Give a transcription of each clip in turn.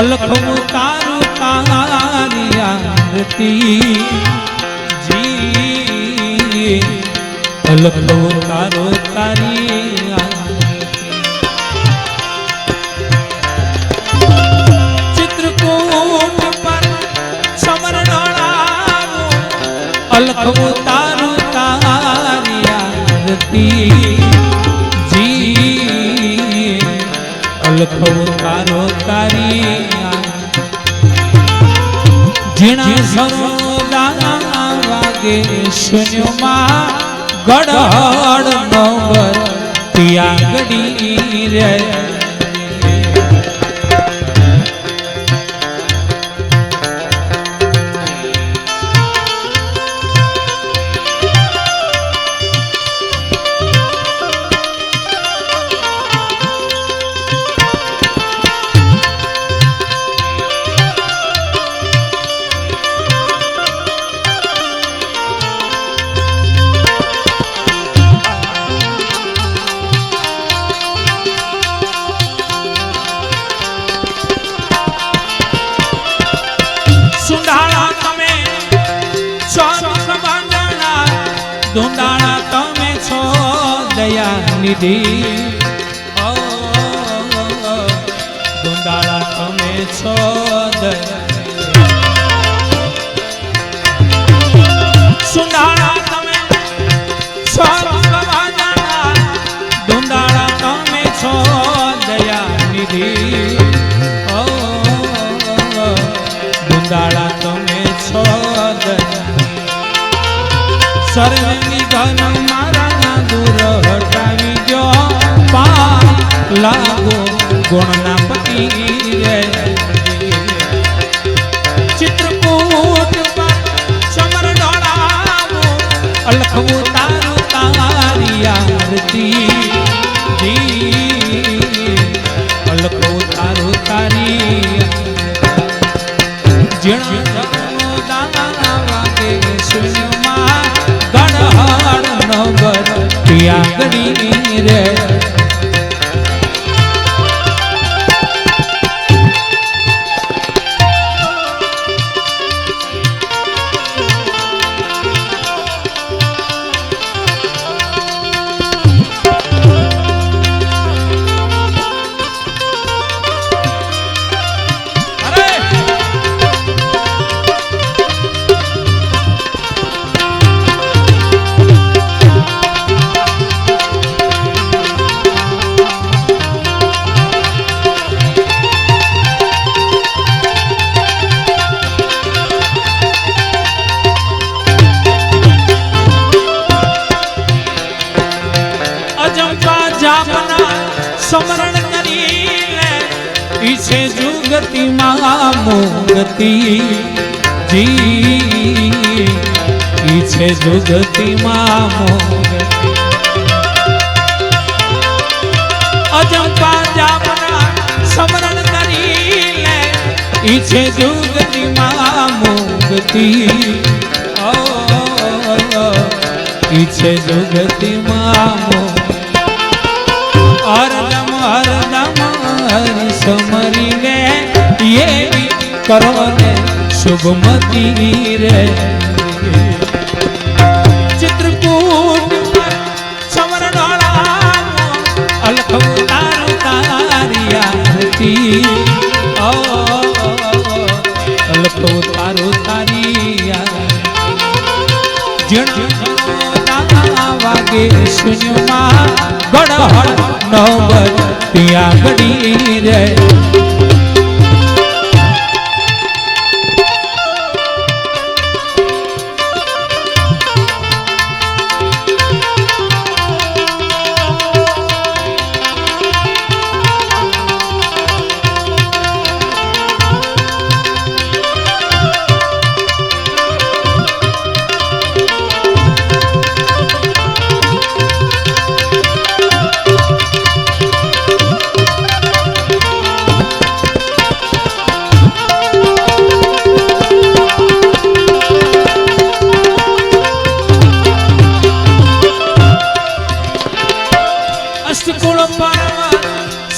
અલખવું તારું તારી આરતી. જી અલખવું તારું તારી ચિત્રકૂટ પર સમરણાવું અલખવું તારું તારી આરતી. અલખવું તારો તારી જીણા સરોદા વાગે શૂન્યમાં ગડડ નંબર તિયાગડી રે નિધિ ગુંડાળા તમે છો સુંડાળા તમે છો સમજણા તમે છો ઘન મારા લાગો ગુણના પતિ ચિત્રકૂટ સમર ડોળાવો અલખવું તારું તારી આરતી. અલખવું તારું તારી જીણા જમોદાના વાગે શૂન્યમાં ગણહડ નગર તિયાગડી રે ઈછે જુગતિ મોગતી. મોગતિ જી ઈછે જુગતિ માં મોગતિ. અજંપા જાપના સમરણ કરીને ઈછે જુગતિ માં મોગતી. ઓ ઈછે જુગતિ મામો હરદમ હરદમ હર એવી કરો ને શુભમતી રે. ચિત્રકૂટ પર સમર ડોળાવો અલખવું તારું તારી આરતી. ઓ અલખવું તારું તારી આરતી. જીણા વાગે શૂન્યમાં ગડહડ નંબર ત્યાં ઘડી રે.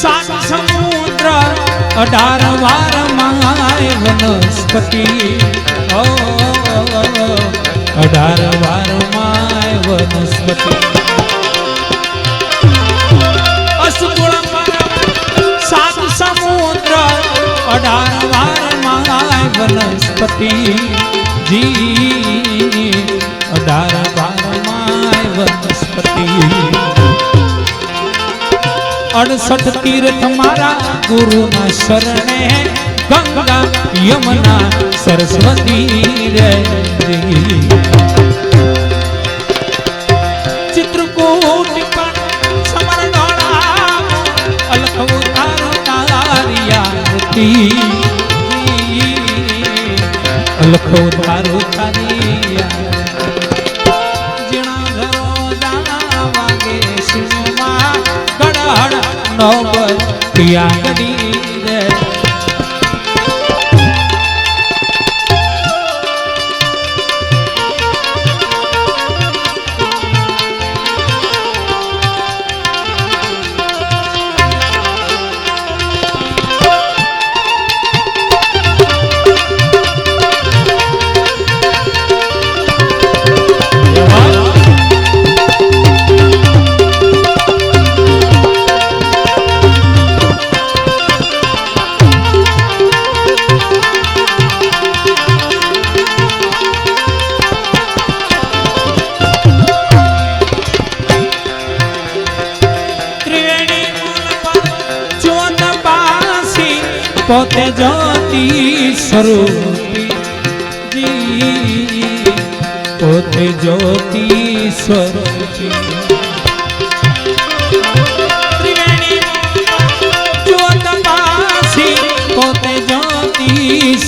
સાત સમુદ્ર, અઢાર વાર માય વનસ્પતિ. અઢાર વાર માય વનસ્પતિ. અસુગુણ સાત સમુદ્ર, અઢાર વાર માય વનસ્પતિ. જી, અઢાર વાર માય વનસ્પતિ. અડસઠ તીર્થ મારા ગુરુના શરણે ગંગા યમુના સરસ્વતી રે ચિત્રકૂટ પણ સમરણોળા અલખ તારિયાતી અલખો તારો તારિયા 对呀 પોતે જ્યોતિ સ્વરૂપી. પોતે જ્યોતિ સ્વરૂપી પોતે જ્યોતિ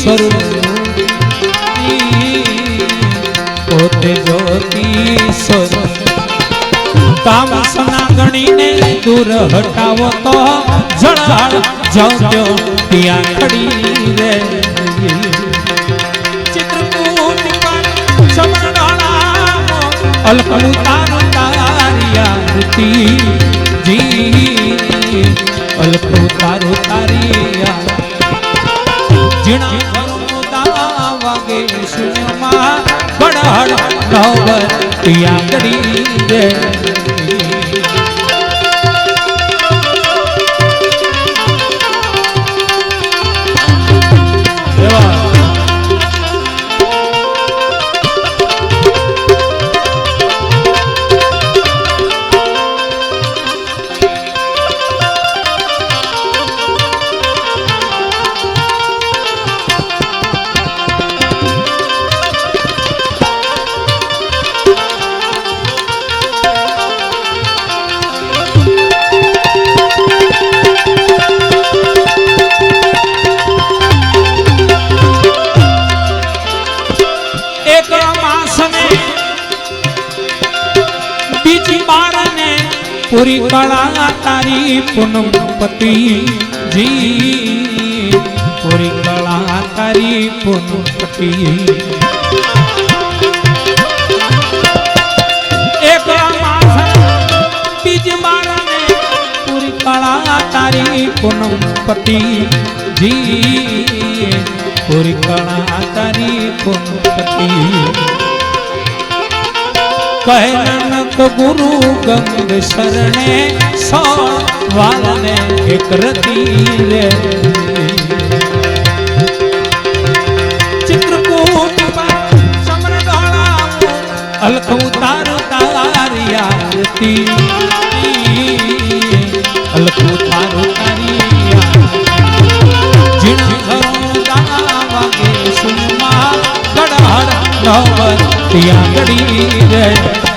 સ્વરૂપી. પોતે જ્યોતિ સ્વરૂપ. તામસના ગણીને દૂર હટાવો તો જળાળ જજો ત્યાં ખડી રે ચિત્રકૂટ પર સમરણાળા તારો તારું તારિયાતી જી અલકલું તારો તારિયા જીણા વાગે શૂન્યમાં બળહડ નવર ત્યાં કરી પૂરી કળા તારી પૂનમપતિ જી. પૂરી કળા તારી પૂનમપતિ એક માસ બીજી બારને પૂરી પૂરી કળા તારી પૂનમપતિ નાનક ગુરુ ગંગ શરણે સો વાલને એક રતી રે ચિત્રકૂટ અલખ ઉતાર તારિયાતી અલખ ઉતાર ત્યાં ગડી રે.